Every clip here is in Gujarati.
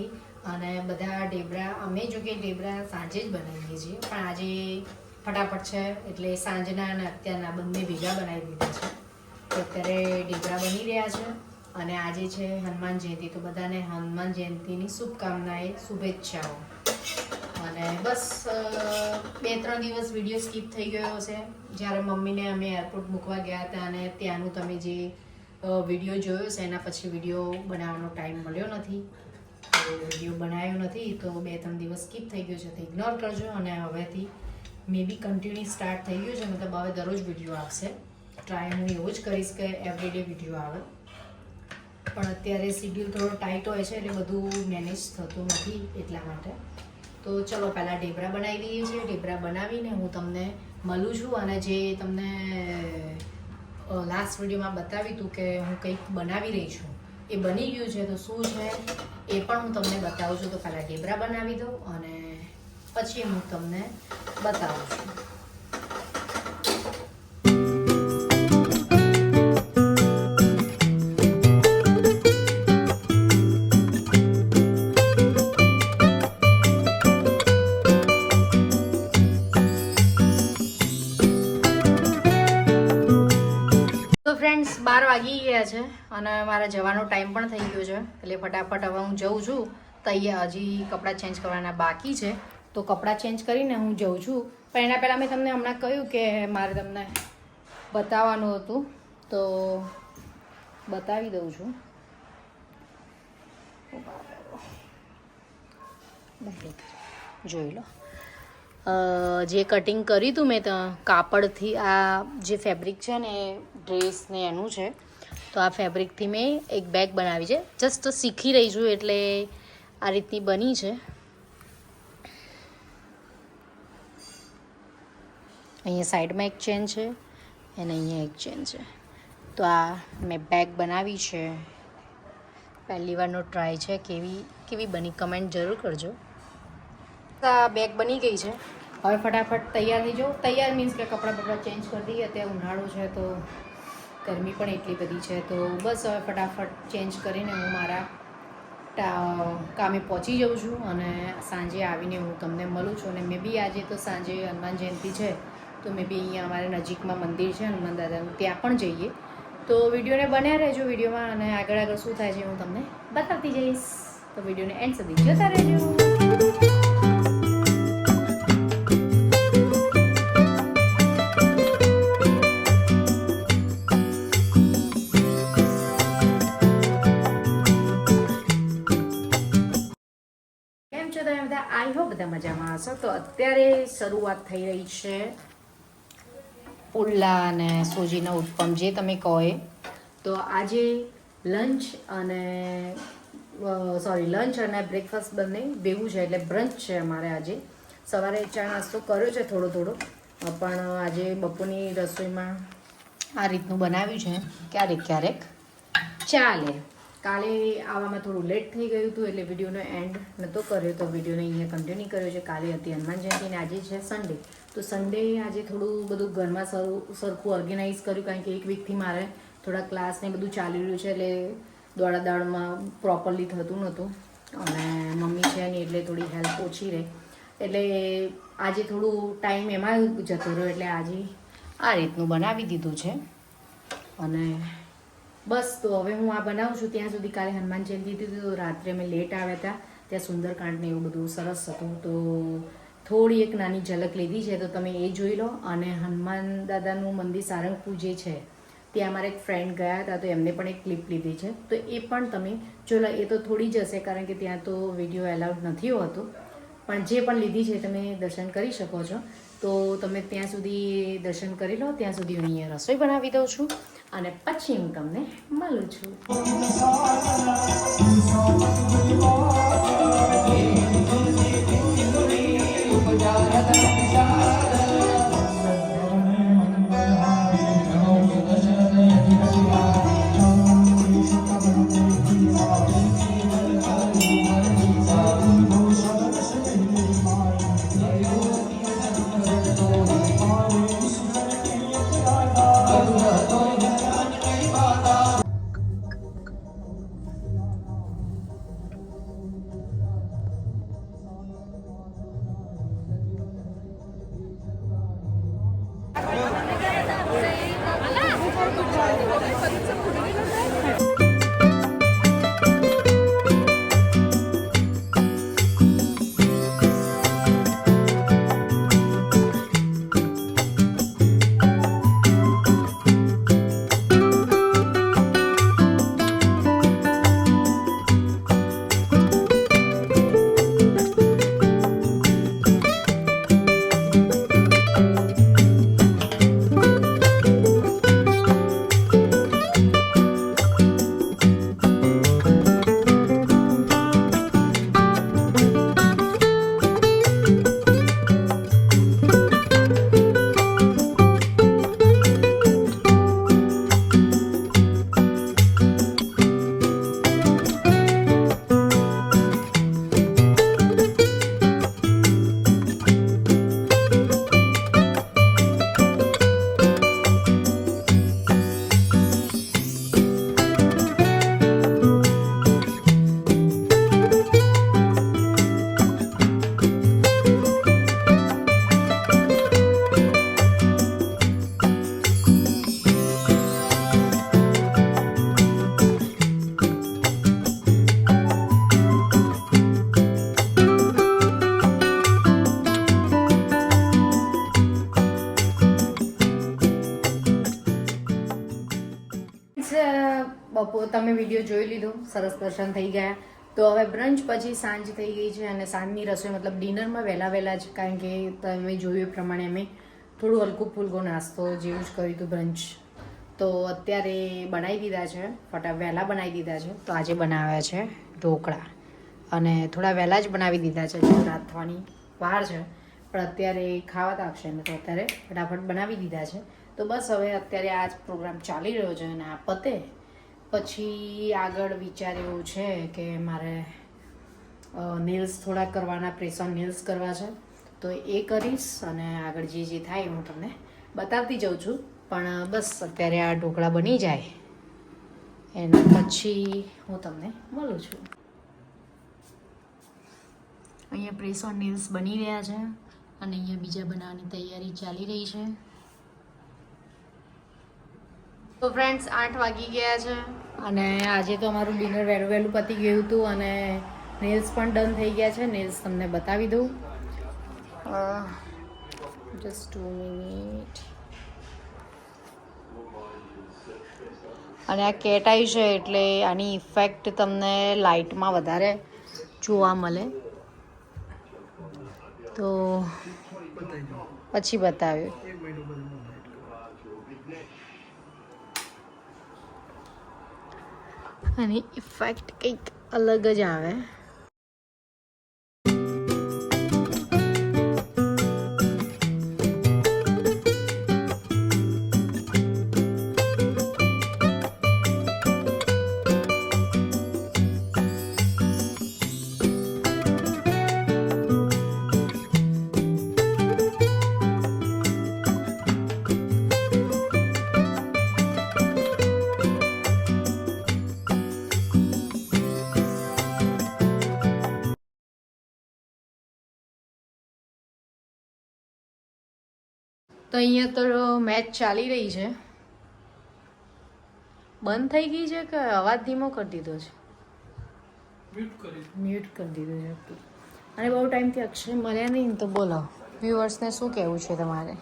બપોરથી અને બધા ઢેબરા, અમે જો ઢેબરા સાંજે જ બનાવીએ છીએ. પણ આજે ફટાફટ છે, એટલે સાંજના અને અત્યારના બંને ભેગા બનાવી દીધા છે. અત્યારે ઢેબરા બની રહ્યા છે અને આજે છે હનુમાન જયંતિ. તો બધાને હનુમાન જયંતિની શુભકામનાએ શુભેચ્છાઓ. અને બસ બે, ત્રણ દિવસ વીડિયો સ્કીપ થઈ ગયો છે જ્યારે મમ્મીને અમે એરપોર્ટ મૂકવા ગયા હતા અને ત્યાંનું તમે જે વીડિયો જોયો છે એના પછી વીડિયો બનાવવાનો ટાઈમ મળ્યો નથી. વીડિયો બનાવ્યો નથી, તો બે ત્રણ દિવસ સ્કીપ થઈ ગયો છે, તો ઇગ્નોર કરજો અને હવેથી મે બી કન્ટિન્યુ સ્ટાર્ટ થઈ ગયું છે, મતલબ હવે દરરોજ વીડિયો આવશે. ટ્રાય હું એવું જ કરીશ કે એવરીડે વીડિયો આવે. પણ અત્યારે શિડ્યુલ થોડો ટાઈટ હોય છે, એટલે બધું મેનેજ થતું નથી એટલા માટે. તો ચલો, પહેલાં ઢેબરા બનાવી દઈએ છીએ. ઢેબરા બનાવીને હું તમને મળું છું અને જે તમને લાસ્ટ વિડીયોમાં બતાવ્યું હતું કે હું કંઈક બનાવી રહી છું, એ બની ગયું છે. તો શું છે? એ પણ હું તમને બતાવું છું તો પહેલાં ઢેબરા બનાવી દઉં અને પછી હું તમને બતાવું છું. ફ્રેન્ડ્સ બાર વાગી ગયા છે. અને મારે જવાનો ટાઈમ પણ થઈ ગયો છે. એટલે ફટાફટ હવે હું જઉં છું. તૈયાર હજી કપડાં ચેન્જ કરવાના બાકી છે. તો કપડાં ચેન્જ કરીને હું જઉં છું. પણ એના પહેલાં મેં તમને હમણાં કહ્યું કે મારે તમને બતાવવાનું હતું. તો બતાવી દઉં છું. જોઈ લો. જે કટિંગ કર્યું હતું મેં કાપડથી આ જે ફેબ્રિક છે ને ડ્રેસ ને એનું છે. તો આ ફેબ્રિકથી મેં એક બેગ બનાવી છે. જસ્ટ શીખી રહી છું એટલે આ રીતની બની છે. અહીંયા સાઈડમાં એક ચેન છે અને અહીંયા એક ચેન છે. તો આ મેં બેગ બનાવી છે. પહેલી વારનો ટ્રાય છે. કેવી કેવી બની કમેન્ટ જરૂર કરજો. આ બેગ બની ગઈ છે. હવે ફટાફટ તૈયાર થઈ જાઉં તૈયાર મીન્સ કે કપડાં બપડા ચેન્જ કરી દઈએ. અત્યારે ઉનાળો છે તો ગરમી પણ એટલી બધી છે, તો બસ હવે ફટાફટ ચેન્જ કરીને હું મારા કામે પહોંચી જાઉં છું અને સાંજે આવીને હું તમને મળું છું અને મે બી આજે તો સાંજે હનુમાન જયંતિ છે, તો મે બી અહીંયા અમારે નજીકમાં મંદિર છે, હનુમાન દાદાનું, ત્યાં પણ જઈએ. તો વિડીયોને બન્યા રહેજો વિડીયોમાં અને આગળ આગળ શું થાય છે હું તમને બતાવતી જઈશ. તો વિડીયોને એન્ડ સુધી જોતા રહેજો. બધા આઈ હો બધા મજામાં? હશો તો અત્યારે શરૂઆત થઈ રહી છે પુલ્લા અને સોજીના ઉત્પમ જે તમે કહો એ. તો આજે લંચ અને સોરી, લંચ અને બ્રેકફાસ્ટ બંને ભેગું છે, એટલે બ્રંચ છે અમારે આજે. સવારે ચા નાસ્તો કર્યો છે થોડો થોડો, પણ આજે બપોરની રસોઈમાં આ રીતનું બનાવ્યું છે. ક્યારેક ક્યારેક. ચાલે. કાલે આવવામાં થોડું લેટ થઈ ગયું હતું એટલે વિડીયોનો એન્ડ નહોતો કર્યો, તો વિડીયોને અહીંયા કન્ટિન્યુ કર્યો છે. કાલે હતી હનુમાન જયંતિને આજે છે સન્ડે તો સન્ડે આજે થોડું બધું ઘરમાં સરું, સરખું ઓર્ગેનાઇઝ કર્યું, કારણ કે એક વીકથી મારે થોડા ક્લાસ ને બધું ચાલી રહ્યું છે એટલે દોડા દાડમાં પ્રોપરલી થતું નહોતું અને મમ્મી છે ને એટલે થોડી હેલ્પ ઓછી રહે. એટલે આજે થોડું ટાઈમ એમાં જતો રહ્યો, એટલે આજે આ રીતનું બનાવી દીધું છે. અને બસ, તો હવે હું આ બનાવું છું. ત્યાં સુધી કાલે હનુમાન જયંતિ હતી, તો રાત્રે અમે લેટ આવ્યા હતા. ત્યાં સુંદરકાંડને એવું બધું સરસ હતું. તો થોડી એક નાની ઝલક લીધી છે, તો તમે એ જોઈ લો. અને હનુમાન દાદાનું મંદિર સારંગપુર જે છે, ત્યાં અમારા એક ફ્રેન્ડ ગયા હતા, તો એમને પણ એક ક્લિપ લીધી છે. તો એ પણ તમે જોઈ એ તો થોડી જ હશે, કારણ કે ત્યાં તો વીડિયો એલાઉડ નથી હોતો. પણ જે પણ લીધી છે, તમે દર્શન કરી શકો છો. તો તમે ત્યાં સુધી દર્શન કરી લો. ત્યાં સુધી હું અહીંયા રસોઈ બનાવી દઉં છું. અને પછી હું તમને મળું છું Thank you. બપોર તમે વીડિયો જોઈ લીધો, સરસ દર્શન થઈ ગયા. તો હવે બ્રંચ પછી સાંજ થઈ ગઈ છે અને સાંજની રસોઈ, મતલબ ડિનરમાં વહેલા વહેલા જ, કારણ કે તમે જોયું એ પ્રમાણે અમે થોડું હલકું ફૂલકો નાસ્તો જેવું જ કર્યું હતું બ્રંચ તો અત્યારે બનાવી દીધા છે, ફટા વહેલા બનાવી દીધા છે. તો આજે બનાવ્યા છે ઢોકળા. અને થોડા વહેલા જ બનાવી દીધા છે જે રાત વાર છે. પણ અત્યારે ખાવા તો આપશે એમ તો અત્યારે ફટાફટ બનાવી દીધા છે. તો બસ હવે અત્યારે આ જ પ્રોગ્રામ ચાલી રહ્યો છે અને આ પતે. પછી આગળ વિચાર એવું છે કે મારે નેલ્સ થોડા કરવાના પ્રેસ ઓન નેલ્સ કરવા છે. તો એ કરીશ અને આગળ જે જે થાય હું તમને બતાવતી જાઉં છું. પણ બસ અત્યારે આ ઢોકળા બની જાય. એના પછી હું તમને મળું છું. અહીંયા પ્રેસ ઓન નેલ્સ બની રહ્યા છે. અને અહીંયા બીજા બનાવવાની તૈયારી ચાલી રહી છે. તો ફ્રેન્ડ્સ આઠ વાગી ગયા છે. અને આજે તો અમારું ડિનર વહેલું વહેલું પતી ગયું હતું અને નેલ્સ પણ ડન થઈ ગયા છે. નેલ્સ તમને બતાવી દઉં. જસ્ટ ટુ મિનિટ અને આ કેટ આવી છે એટલે આની ઇફેક્ટ તમને લાઇટમાં વધારે જોવા મળે. તો પછી બતાવ્યું આની ઇફેક્ટ કંઈક અલગ જ આવે. તો અહીંયા તો મેચ ચાલી રહી છે. બંધ થઈ ગઈ છે કે અવાજ ધીમો કરી દીધો છે? મ્યુટ કરી દીધો. છે. અને બહુ ટાઈમથી અક્ષય મળ્યા નહીં તો બોલો. વ્યુઅર્સને શું કહેવું છે તમારે?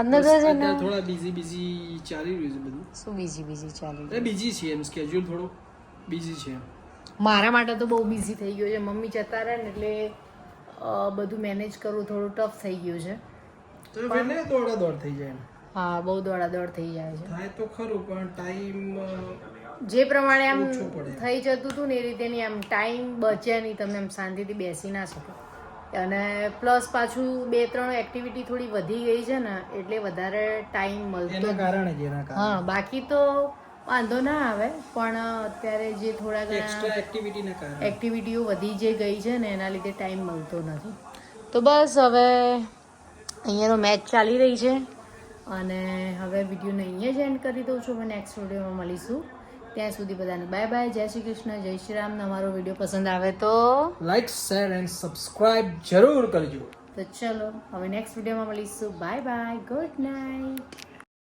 અંદર તો છે ને થોડા બિઝી બિઝી ચાલી રહ્યું છે બધું. શું બીજી બીજી ચાલી બિઝી છે એમ સ્કેડ્યુલ થોડું બિઝી છે મારા માટે તો બહુ બિઝી થઈ ગયો છે. મમ્મી જતા રહે ને એટલે બધું મેનેજ કરવું થોડું ટફ થઈ ગયું છે. તો એટલે દોડા દોડ થઈ જાય હા બહુ દોડાદોડ થઈ જાય છે. થાય તો ખરું પણ ટાઈમ જે પ્રમાણે આમ થઈ જતું હતું ને એ રીતે આમ ટાઈમ બચે નહીં તમે આમ શાંતિથી બેસી ના શકો. અને પ્લસ પાછું બે ત્રણ એક્ટિવિટી થોડી વધી ગઈ છે ને એટલે વધારે ટાઈમ મળતો કારણે. હા બાકી તો વાંધો ના આવે પણ અત્યારે જે થોડા ઘણા એક્ટિવિટીના કારણે. એક્ટિવિટીઓ વધી જે ગઈ છે ને એના લીધે ટાઈમ મળતો નથી. તો બસ હવે અહીંયાનો મેચ ચાલી રહી છે અને હવે વિડીયોને અહીંયા જ એન્ડ કરી દઉં છું. અમે નેક્સ્ટ વિડીયોમાં મળીશું. ત્યાં સુધી બધાને બાય બાય જય શ્રી કૃષ્ણ જય શ્રી રામ. અમારો વીડિયો પસંદ આવે તો લાઈક શેર એન્ડ સબસ્ક્રાઇબ જરૂર કરજો. તો ચલો હવે નેક્સ્ટ વિડીયોમાં મળીશું. Bye bye good night